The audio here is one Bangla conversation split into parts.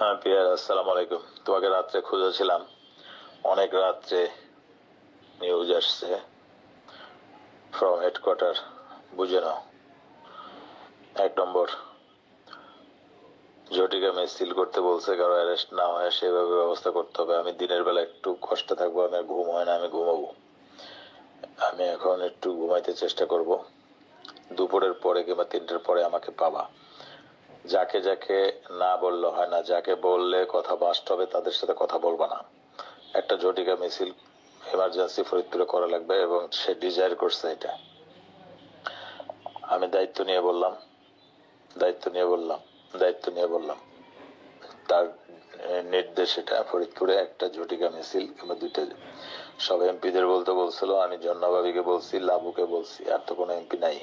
হ্যাঁ পিয়ার, আসসালামু আলাইকুম। তোমাকে রাত্রে খুঁজেছিলাম। অনেক রাত্রে নিউজ আসছে ফ্রম হেডকোয়ার্টার বুঝে নাও। এক নম্বর, ঝটিকা মিছিল করতে বলছে, কারও অ্যারেস্ট না হয় সেভাবে ব্যবস্থা করতে হবে। আমি দিনের বেলা একটু কষ্টে থাকব, আমার ঘুম হয় না, আমি ঘুমাবো। আমি এখন একটু ঘুমাইতে চেষ্টা করব। দুপুরের পরে কিংবা তিনটের পরে আমাকে পাবা। যাকে যাকে না বললে হয় না, যাকে বললে কথা বাস্ট হবে, তাদের সাথে কথা বলবা না। একটা জটিকা মিছিল এমার্জেন্সি ফরিদপুরে করা লাগবে এবং সে ডিজায়ার করছে এটা। আমি দায়িত্ব নিয়ে বললাম, দায়িত্ব নিয়ে বললাম, দায়িত্ব নিয়ে বললাম। তার নির্দেশ এটা, ফরিদপুরে একটা জটিকা মিছিল কিংবা দুইটা। সব এমপিদের বলতে বলছিল, আমি জন্নাবাবিকে বলছি, লাবুকে বলছি, আর তো কোনো এমপি নাই।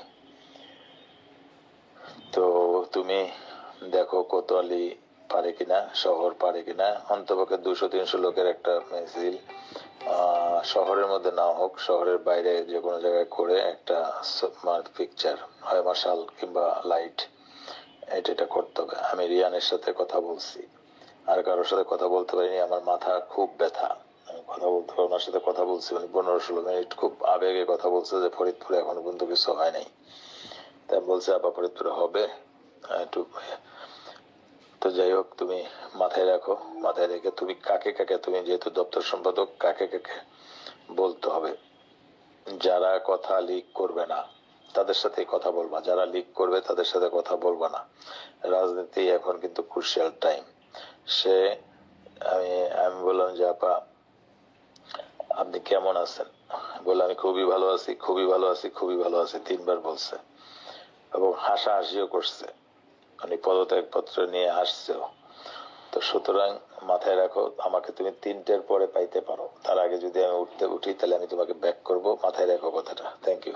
তো তুমি দেখো কোতোয়ালি পারে কিনা, শহর পারে কিনা। অন্তপক্ষে দুশো, তিনশো লোকের একটা মিছিল। শহরের মধ্যে না হোক, শহরের বাইরে যে কোনো জায়গায় করে একটা পিকচার হয় মার্শাল কিংবা লাইট এটা এটা করতে হবে। আমি রিয়ানের সাথে কথা বলছি। আর কারোর সাথে কথা বলতে পারিনি, আমার মাথা খুব ব্যথা। আমি কথা বলতে ওনার সাথে কথা বলছি। উনি পনেরো, ষোলো মিনিট খুব আবেগে কথা বলছে যে ফরিদপুরে এখনও পর্যন্ত কিছু হয় নাই। তাই বলছে আপা ফরিদপুরে হবে? একটু তো যাই হোক, তুমি মাথায় রাখো, মাথায় রেখে তুমি কাকে কাকে, তুমি যেহেতু দপ্তর সম্পাদক, কাকে কাকে বলতে হবে? যারা কথা লিক করবে না, তাদের সাথে কথা বলবা। যারা লিক করবে, তাদের সাথে কথা বলবা না। রাজনীতি এখন কিন্তু ক্রুশিয়াল টাইম সে, আমি আমি বললাম যে, আপা, আপনি কেমন আছেন? বলে, আমি খুবই ভালো আছি, খুবই ভালো আছি, খুবই ভালো আছি। তিনবার বলছে এবং হাসা হাসিও করছে। মানে পদত্যাগ পত্র নিয়ে আসছো। তো সুতরাং মাথায় রাখো, আমাকে তুমি তিনটের পরে পাইতে পারো। তার আগে যদি আমি উঠতে উঠি, তাহলে আমি তোমাকে ব্যাক করব। মাথায় রাখো কথাটা। Thank you